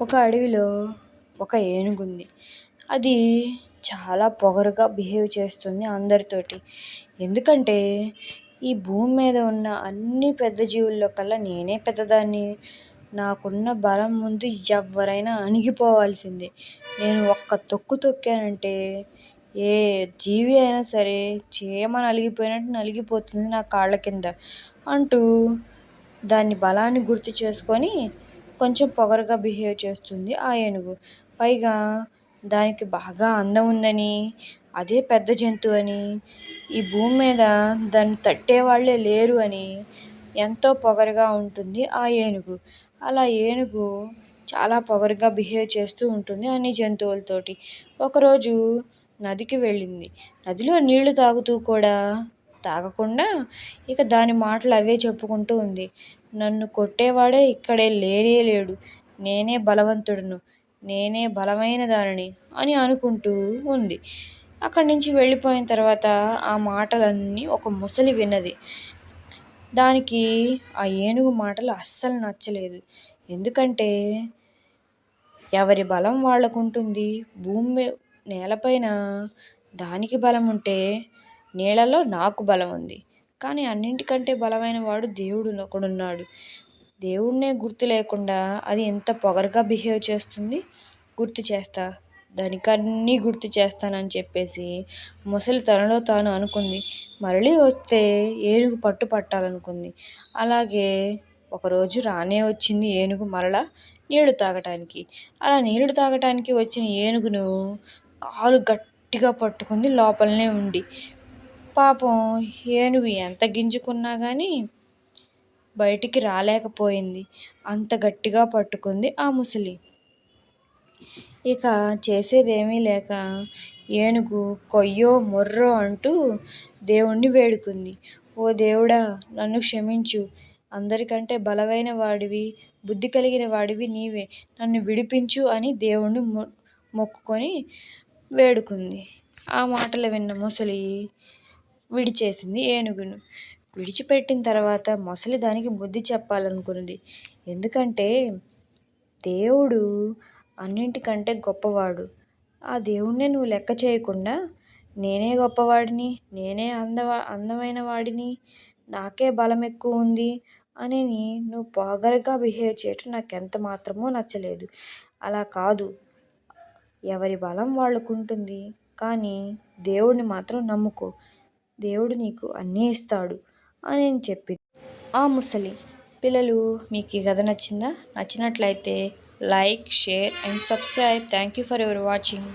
ఒక అడవిలో ఒక ఏనుగు ఉంది అది చాలా పొగరుగా బిహేవ్ చేస్తుంది అందరితోటి. ఎందుకంటే ఈ భూమి మీద ఉన్న అన్ని పెద్ద జీవుల్లో కల్లా నేనే పెద్దదాన్ని. నాకున్న బలం ముందు ఎవరైనా అణిగిపోవాల్సిందే. నేను ఒక్క తొక్కు తొక్కానంటే ఏ జీవి అయినా సరే చీమ నలిగిపోయినట్టు నలిగిపోతుంది నా కాళ్ళ కింద అంటూ దాని బలాన్ని గుర్తు చేసుకొని కొంచెం పొగరుగా బిహేవ్ చేస్తుంది. ఆ ఏనుగు. పైగా దానికి బాగా అందం ఉందని అదే పెద్ద జంతువు అని ఈ భూమి మీద దాన్ని తట్టే వాళ్ళే లేరు అని ఎంతో పొగరుగా ఉంటుంది ఆ ఏనుగు. అలా ఏనుగు చాలా పొగరుగా బిహేవ్ చేస్తూ ఉంటుంది అన్ని జంతువులతోటి. ఒకరోజు నదికి వెళ్ళింది. నదిలో నీళ్ళు తాగుతూ కూడా తాగకుండా ఇక దాని మాటలు అవే చెప్పుకుంటూ ఉంది. నన్ను కొట్టేవాడే ఇక్కడే లేనే లేడు. నేనే బలవంతుడును. నేనే బలమైన దానిని అని అనుకుంటూ ఉంది. అక్కడి నుంచి వెళ్ళిపోయిన తర్వాత ఆ మాటలన్నీ ఒక ముసలి విన్నది. దానికి ఆ ఏనుగు మాటలు అస్సలు నచ్చలేదు. ఎందుకంటే ఎవరి బలం వాళ్ళకు ఉంటుంది భూమి నేలపైన దానికి బలం ఉంటే నీళ్ళలో నాకు బలం ఉంది. కానీ అన్నింటికంటే బలమైన వాడు దేవుడు ఒకడున్నాడు. దేవుడినే గుర్తు లేకుండా అది ఎంత పొగరుగా బిహేవ్ చేస్తుంది? గుర్తు చేస్తా. దానికన్నీ గుర్తు చేస్తానని చెప్పేసి ముసలి తనలో తాను అనుకుంది. మరళి వస్తే ఏనుగు పట్టు పట్టాలనుకుంది. అలాగే ఒకరోజు రానే వచ్చింది ఏనుగు మరలా నీళ్ళు తాగటానికి. అలా నీళ్ళు తాగటానికి వచ్చిన ఏనుగును కాలు గట్టిగా పట్టుకుంది లోపలనే ఉండి పాపం ఏనుగు ఎంత గింజుకున్నా కానీ బయటికి రాలేకపోయింది. అంత గట్టిగా పట్టుకుంది ఆ ముసలి. ఇక చేసేదేమీ లేక ఏనుగు కొయ్యో మొర్రో అంటూ దేవుణ్ణి వేడుకుంది. ఓ దేవుడా నన్ను క్షమించు. అందరికంటే బలమైన వాడివి బుద్ధి కలిగిన వాడివి నీవే. నన్ను విడిపించు అని దేవుణ్ణి మొ మొక్కుకొని వేడుకుంది. ఆ మాటలు విన్న ముసలి విడిచేసింది ఏనుగును. విడిచిపెట్టిన తర్వాత మొసలి దానికి బుద్ధి చెప్పాలనుకుంది ఎందుకంటే దేవుడు అన్నింటికంటే గొప్పవాడు. ఆ దేవుణ్ణి నువ్వు లెక్క చేయకుండా నేనే గొప్పవాడిని నేనే అందవా అందమైన వాడిని నాకే బలం ఎక్కువ ఉంది అని నువ్వు పొగరుగా బిహేవ్ చేయటం నాకు ఎంత మాత్రమో నచ్చలేదు. అలా కాదు. ఎవరి బలం వాళ్ళకు ఉంటుంది కానీ దేవుడిని మాత్రం నమ్ముకో. దేవుడు నీకు అన్నీ ఇస్తాడు అని చెప్పింది ఆ ముసలి పిల్లలు మీకు ఈ కథ నచ్చిందా? నచ్చినట్లయితే like share and subscribe. Thank you for your watching.